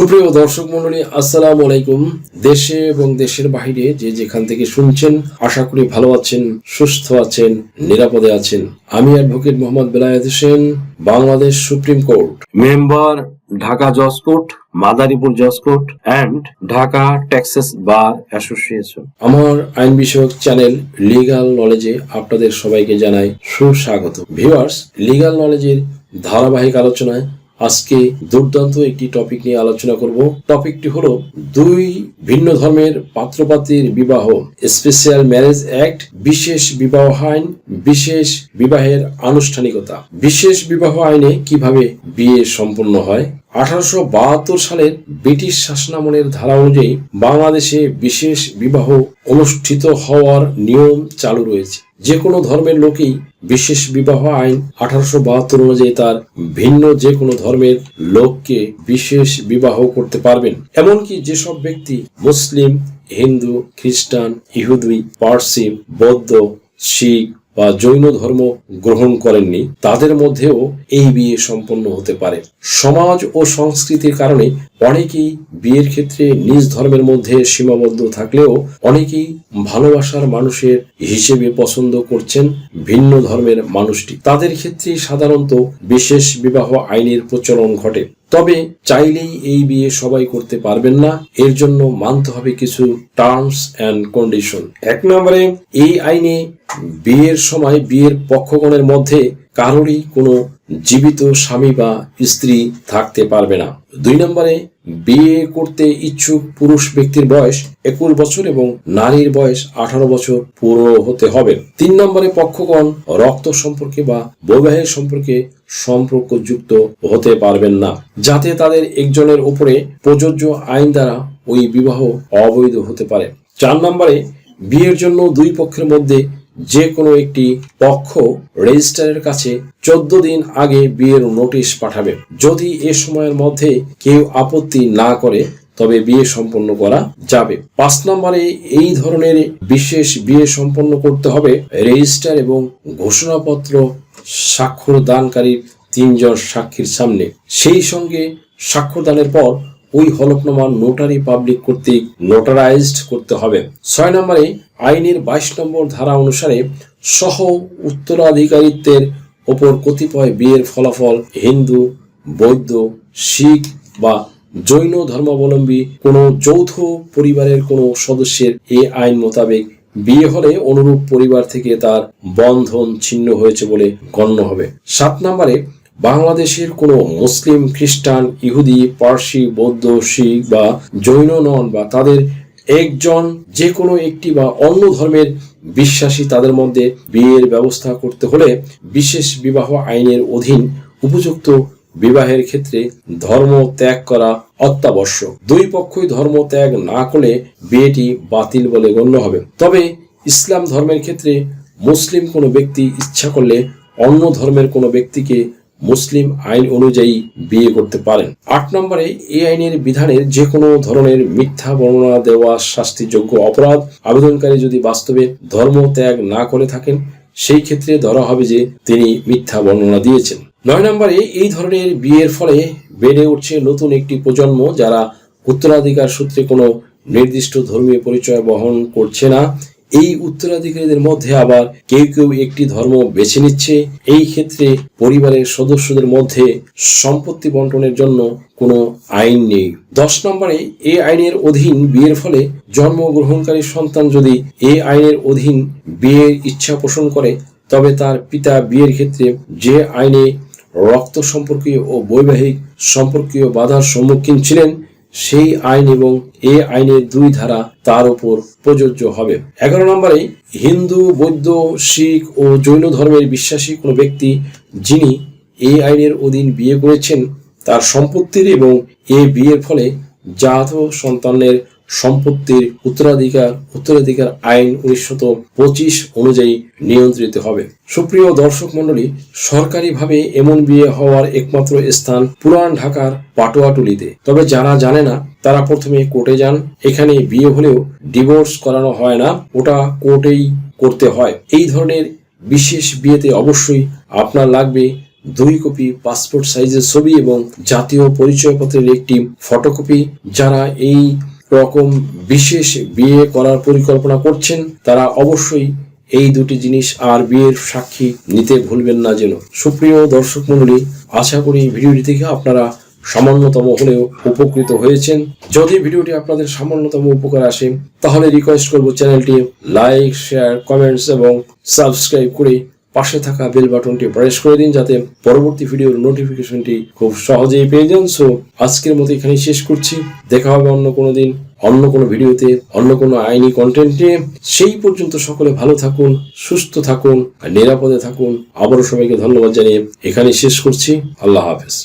সুপ্রিয় দর্শক মন্ডলী আসসালামু আলাইকুম। দেশে এবং দেশের বাইরে যে যেখান থেকে শুনছেন আশা করি ভালো আছেন সুস্থ আছেন নিরাপদে আছেন। আমি advocate Mohammad Belayet Hossain Bangladesh supreme court. Member Dhaka জজ কোর্ট মাদারীপুর জজ court and Dhaka Texas bar association. আমার আইন বিষয়ক চ্যানেল লিগাল নলেজে আপনাদের সবাইকে জানাই সুস্বাগত। ভিউয়ার্স লিগাল নলেজের ধারাবাহিক আলোচনায় আজকে দুর্দান্ত একটি টপিক নিয়ে আলোচনা করব। টপিকটি হলো দুই ভিন্ন ধর্মের পাত্রপাত্রীর বিবাহ স্পেশাল ম্যারেজ অ্যাক্ট বিশেষ বিবাহ আইন, বিশেষ বিবাহের আনুষ্ঠানিকতা। বিশেষ বিবাহ আইনে কীভাবে বিয়ে সম্পন্ন হয়? আঠারোশো বাহাত্তর সালের ব্রিটিশ শাসনামলের ধারা অনুযায়ী বাংলাদেশে বিশেষ বিবাহ অনুষ্ঠিত হওয়ার নিয়ম চালু রয়েছে। যে কোনো ধর্মের লোকই বিশেষ বিবাহ আইন আঠারোশো বাহাত্তর অনুযায়ী তার ভিন্ন যে কোনো ধর্মের লোককে বিশেষ বিবাহ করতে পারবেন। এমনকি যেসব ব্যক্তি মুসলিম, হিন্দু, খ্রিস্টান, ইহুদি, পার্সি, বৌদ্ধ, শিখ বা জৈন ধর্ম গ্রহণ করেননি, তাদের মধ্যেও এই বিয়ে সম্পন্ন হতে পারে। সমাজ ও সংস্কৃতির কারণে অনেকেই বিয়ের ক্ষেত্রে নিজ ধর্মের মধ্যে সীমাবদ্ধ থাকলেও অনেকেই ভালোবাসার মানুষের হিসেবে পছন্দ করছেন ভিন্ন ধর্মের মানুষটি। তাদের ক্ষেত্রে সাধারণত বিশেষ বিবাহ আইনের প্রচলন ঘটে। তবে চাইলেই এই বিয়ে সবাই করতে পারবেন না। এর জন্য মানতে হবে কিছু টার্মস অ্যান্ড কন্ডিশন এক নম্বরে, এই আইনে বিয়ের সময় বিয়ের পক্ষগণের মধ্যে কারোরই কোনো জীবিত স্বামী বা স্ত্রী থাকতে পারবে না। দুই নম্বরে বিয়ে করতে ইচ্ছুক পুরুষ ব্যক্তির বয়স একুশ বছর এবং নারীর বয়স আঠারো বছর পুরো হতে হবে। তিন নম্বরে পক্ষগণ রক্ত সম্পর্কে বা বৈবাহিক সম্পর্কে সম্পর্কযুক্ত হতে পারবেন না, যাতে তাদের একজনের উপরে প্রযোজ্য আইন দ্বারা ওই বিবাহ অবৈধ হতে পারে। চার নম্বরে বিয়ের জন্য দুই পক্ষের মধ্যে যে কোনো একটি পক্ষ রেজিস্ট্রারের কাছে চোদ্দ দিন আগে বিয়ের নোটিশ পাঠাবে। যদি এ সময়ের মধ্যে কেউ আপত্তি না করে, তবে বিয়ে সম্পন্ন করা যাবে। পাঁচ নম্বরে এই ধরনের বিশেষ বিয়ে সম্পন্ন করতে হবে রেজিস্টার এবং ঘোষণাপত্র স্বাক্ষর দানকারী তিনজন সাক্ষীর সামনে। সেই সঙ্গে স্বাক্ষরদানের পর ওই হলফনামা নোটারি পাবলিক কর্তৃক নোটারাইজড করতে হবে। ছয় নম্বরে আইনের বাইশ নম্বর ধারা অনুসারে সহ উত্তরাধিকারিত্বের ওপর কতিপয় বিয়ের ফলাফল হিন্দু, বৌদ্ধ, শিখ বা জৈন ধর্মাবলম্বী কোনো যৌথ পরিবারের কোনো সদস্যের এ আইন মোতাবেক বিয়ে হলে অনুরূপ পরিবার থেকে তার বন্ধন ছিন্ন হয়েছে বলে গণ্য হবে। সাত নম্বরে বাংলাদেশের কোনো মুসলিম, খ্রিস্টান, ইহুদি, পার্সি, বৌদ্ধ, শিখ বা জৈন নন বা তাদের একজন যে কোনো একটি বা অন্য ধর্মের বিশ্বাসী তাদের মধ্যে বিয়ের ব্যবস্থা করতে হলে বিশেষ বিবাহ আইনের অধীন উপযুক্ত বিবাহের ক্ষেত্রে ধর্ম ত্যাগ করা অত্যাবশ্যক। দুই পক্ষই ধর্ম ত্যাগ না করলে বিয়েটি বাতিল বলে গণ্য হবে। তবে ইসলাম ধর্মের ক্ষেত্রে মুসলিম কোনো ব্যক্তি ইচ্ছা করলে অন্য ধর্মের কোনো ব্যক্তিকে মুসলিম আইন অনুযায়ী বিয়ে করতে পারেন। আট নম্বরে এই আইনের বিধানের যে কোনো ধরনের মিথ্যা বর্ণনা দেওয়া শাস্তিযোগ্য অপরাধ আবেদনকারী যদি বাস্তবে ধর্ম ত্যাগ না করে থাকেন, সেই ক্ষেত্রে ধরা হবে যে তিনি মিথ্যা বর্ণনা দিয়েছেন। নয় নম্বরে এই ধরনের বিয়ের ফলে বেড়ে উঠছে নতুন একটি প্রজন্ম যারা উত্তরাধিকার সূত্রে কোনো নির্দিষ্ট ধর্মীয় পরিচয় বহন করছে না। এই উত্তরাধিকারীদের মধ্যে আবার কেউ কেউ একটি ধর্ম বেছে নিচ্ছে। এই ক্ষেত্রে পরিবারের সদস্যদের মধ্যে সম্পত্তি বন্টনের জন্য কোনো আইন নেই। দশ নম্বরে, এ আইনের অধীন বিয়ের ফলে জন্মগ্রহণকারী সন্তান যদি এ আইনের অধীন বিয়ের ইচ্ছা পোষণ করে, তবে তার পিতা বিয়ের ক্ষেত্রে যে আইনে রক্ত সম্পর্কীয় ও বৈবাহিক সম্পর্কীয় বাধার সম্মুখীন ছিলেন সেই আইন এবং এ আইনের দুই ধারা তার উপর প্রযোজ্য হবে। এগারো নম্বরে, হিন্দু, বৌদ্ধ, শিখ ও জৈন ধর্মের বিশ্বাসী কোনো ব্যক্তি যিনি এই আইনের অধীন বিয়ে করেছেন, তার সম্পত্তির এবং এ বিয়ের ফলে জাত সন্তানের সম্পত্তির উত্তরাধিকার উত্তরাধিকার আইন উনিশশত পঁচিশ অনুযায়ী নিয়ন্ত্রিত হবে। সুপ্রিয় দর্শক মণ্ডলী, সরকারিভাবে এমন বিয়ে হওয়ার একমাত্র স্থান পুরান ঢাকার পাটোয়াটুলিতে। তবে যারা জানে না, তারা প্রথমে কোর্টে যান। এখানে বিয়ে হলেও ডিভোর্স করানো হয় না, ওটা কোর্টেই করতে হয়। এই ধরনের বিশেষ বিয়েতে অবশ্যই আপনার লাগবে দুই কপি পাসপোর্ট সাইজের ছবি এবং জাতীয় পরিচয়পত্রের একটি ফটোকপি। যারা এই রকম বিশেষ বিয়ে করার পরিকল্পনা করছেন, তারা অবশ্যই এই দুটি জিনিস আর বিয়ের সাক্ষী নিতে ভুলবেন না যেন। সুপ্রিয় দর্শক মণ্ডলী, আশা করি ভিডিওটি থেকে আপনারা সামান্যতম হলেও উপকৃত হয়েছেন। যদি ভিডিওটি আপনাদের সামান্যতম উপকার আসে, তাহলে রিকোয়েস্ট করব চ্যানেলটি লাইক শেয়ার কমেন্টস এবং সাবস্ক্রাইব করে পাশে থাকা বেল বাটনটি প্রেস করে দিন যাতে পরবর্তী ভিডিওর নোটিফিকেশনটি খুব সহজেই পেয়ে যান। সো আজকের মতো এখানেই শেষ করছি। দেখা হবে অন্য কোনো দিন, অন্য কোনো ভিডিওতে অন্য কোনো আইনি কন্টেন্টে সেই পর্যন্ত সকলে ভালো থাকুন, সুস্থ থাকুন নিরাপদে থাকুন। আবারও সবাইকে ধন্যবাদ জানিয়ে এখানেই শেষ করছি। আল্লাহ হাফেজ।